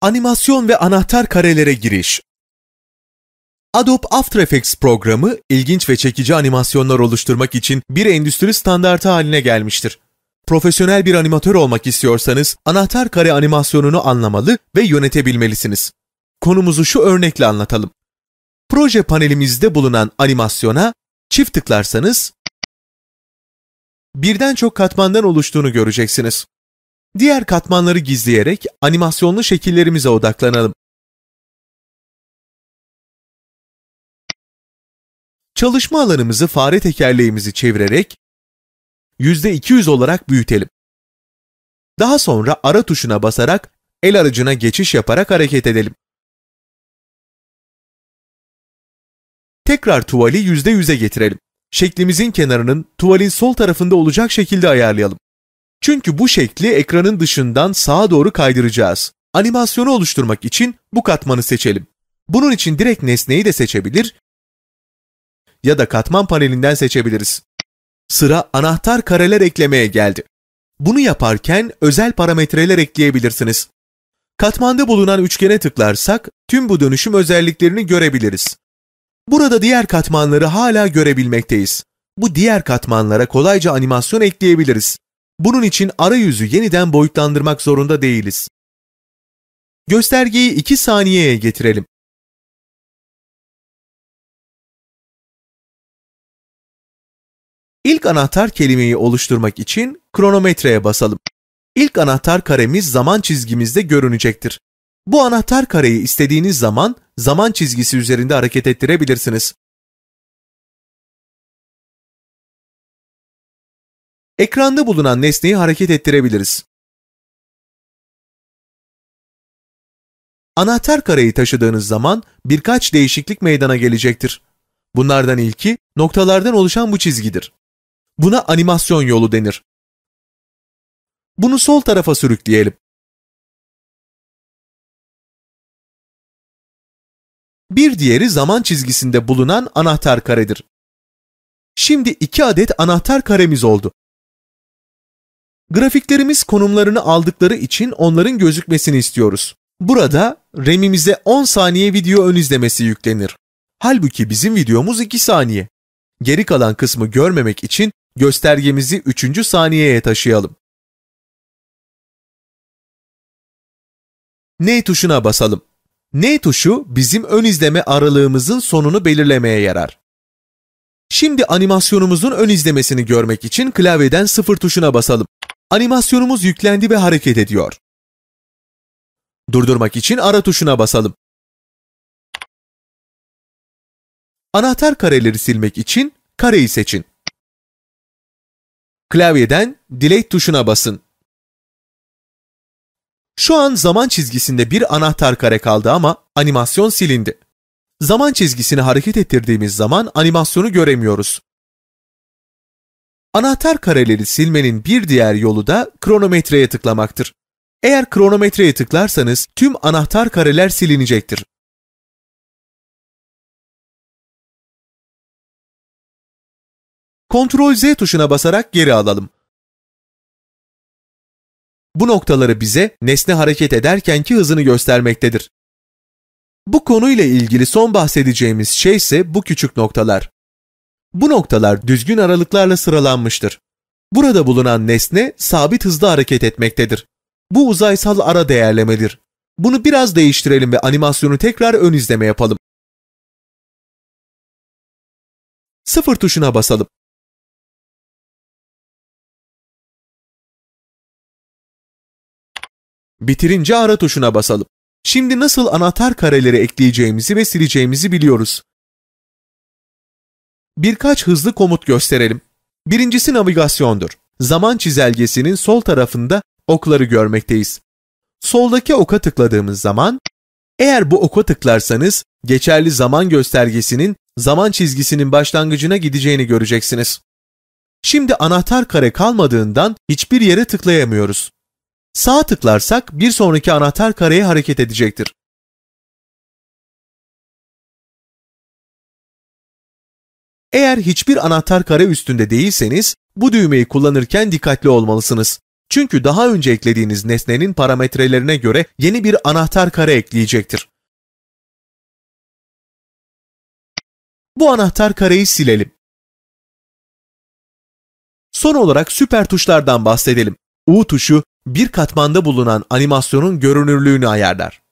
Animasyon ve anahtar karelere giriş. Adobe After Effects programı ilginç ve çekici animasyonlar oluşturmak için bir endüstri standartı haline gelmiştir. Profesyonel bir animatör olmak istiyorsanız anahtar kare animasyonunu anlamalı ve yönetebilmelisiniz. Konumuzu şu örnekle anlatalım. Proje panelimizde bulunan animasyona çift tıklarsanız birden çok katmandan oluştuğunu göreceksiniz. Diğer katmanları gizleyerek animasyonlu şekillerimize odaklanalım. Çalışma alanımızı fare tekerleğimizi çevirerek %200 olarak büyütelim. Daha sonra ara tuşuna basarak el aracına geçiş yaparak hareket edelim. Tekrar tuvali %100'e getirelim. Şeklimizin kenarının tuvalin sol tarafında olacak şekilde ayarlayalım. Çünkü bu şekli ekranın dışından sağa doğru kaydıracağız. Animasyonu oluşturmak için bu katmanı seçelim. Bunun için direkt nesneyi de seçebilir ya da katman panelinden seçebiliriz. Sıra anahtar kareler eklemeye geldi. Bunu yaparken özel parametreler ekleyebilirsiniz. Katmanda bulunan üçgene tıklarsak tüm bu dönüşüm özelliklerini görebiliriz. Burada diğer katmanları hala görebilmekteyiz. Bu diğer katmanlara kolayca animasyon ekleyebiliriz. Bunun için arayüzü yeniden boyutlandırmak zorunda değiliz. Göstergeyi 2 saniyeye getirelim. İlk anahtar kelimeyi oluşturmak için kronometreye basalım. İlk anahtar karemiz zaman çizgimizde görünecektir. Bu anahtar kareyi istediğiniz zaman zaman çizgisi üzerinde hareket ettirebilirsiniz. Ekranda bulunan nesneyi hareket ettirebiliriz. Anahtar kareyi taşıdığınız zaman birkaç değişiklik meydana gelecektir. Bunlardan ilki noktalardan oluşan bu çizgidir. Buna animasyon yolu denir. Bunu sol tarafa sürükleyelim. Bir diğeri zaman çizgisinde bulunan anahtar karedir. Şimdi iki adet anahtar karemiz oldu. Grafiklerimiz konumlarını aldıkları için onların gözükmesini istiyoruz. Burada RAM'imize 10 saniye video ön izlemesi yüklenir. Halbuki bizim videomuz 2 saniye. Geri kalan kısmı görmemek için göstergemizi 3. saniyeye taşıyalım. N tuşuna basalım. N tuşu bizim ön izleme aralığımızın sonunu belirlemeye yarar. Şimdi animasyonumuzun ön izlemesini görmek için klavyeden 0 tuşuna basalım. Animasyonumuz yüklendi ve hareket ediyor. Durdurmak için ara tuşuna basalım. Anahtar kareleri silmek için kareyi seçin. Klavyeden Delete tuşuna basın. Şu an zaman çizgisinde bir anahtar kare kaldı ama animasyon silindi. Zaman çizgisini hareket ettirdiğimiz zaman animasyonu göremiyoruz. Anahtar kareleri silmenin bir diğer yolu da kronometreye tıklamaktır. Eğer kronometreye tıklarsanız tüm anahtar kareler silinecektir. Ctrl Z tuşuna basarak geri alalım. Bu noktaları bize nesne hareket ederkenki hızını göstermektedir. Bu konuyla ilgili son bahsedeceğimiz şey ise bu küçük noktalar. Bu noktalar düzgün aralıklarla sıralanmıştır. Burada bulunan nesne sabit hızda hareket etmektedir. Bu uzaysal ara değerlemedir. Bunu biraz değiştirelim ve animasyonu tekrar ön izleme yapalım. Sıfır tuşuna basalım. Bitirince ara tuşuna basalım. Şimdi nasıl anahtar kareleri ekleyeceğimizi ve sileceğimizi biliyoruz. Birkaç hızlı komut gösterelim. Birincisi navigasyondur. Zaman çizelgesinin sol tarafında okları görmekteyiz. Soldaki oka tıkladığımız zaman, eğer bu oka tıklarsanız geçerli zaman göstergesinin zaman çizgisinin başlangıcına gideceğini göreceksiniz. Şimdi anahtar kare kalmadığından hiçbir yere tıklayamıyoruz. Sağ tıklarsak bir sonraki anahtar kareye hareket edecektir. Eğer hiçbir anahtar kare üstünde değilseniz bu düğmeyi kullanırken dikkatli olmalısınız. Çünkü daha önce eklediğiniz nesnenin parametrelerine göre yeni bir anahtar kare ekleyecektir. Bu anahtar kareyi silelim. Son olarak süper tuşlardan bahsedelim. U tuşu bir katmanda bulunan animasyonun görünürlüğünü ayarlar.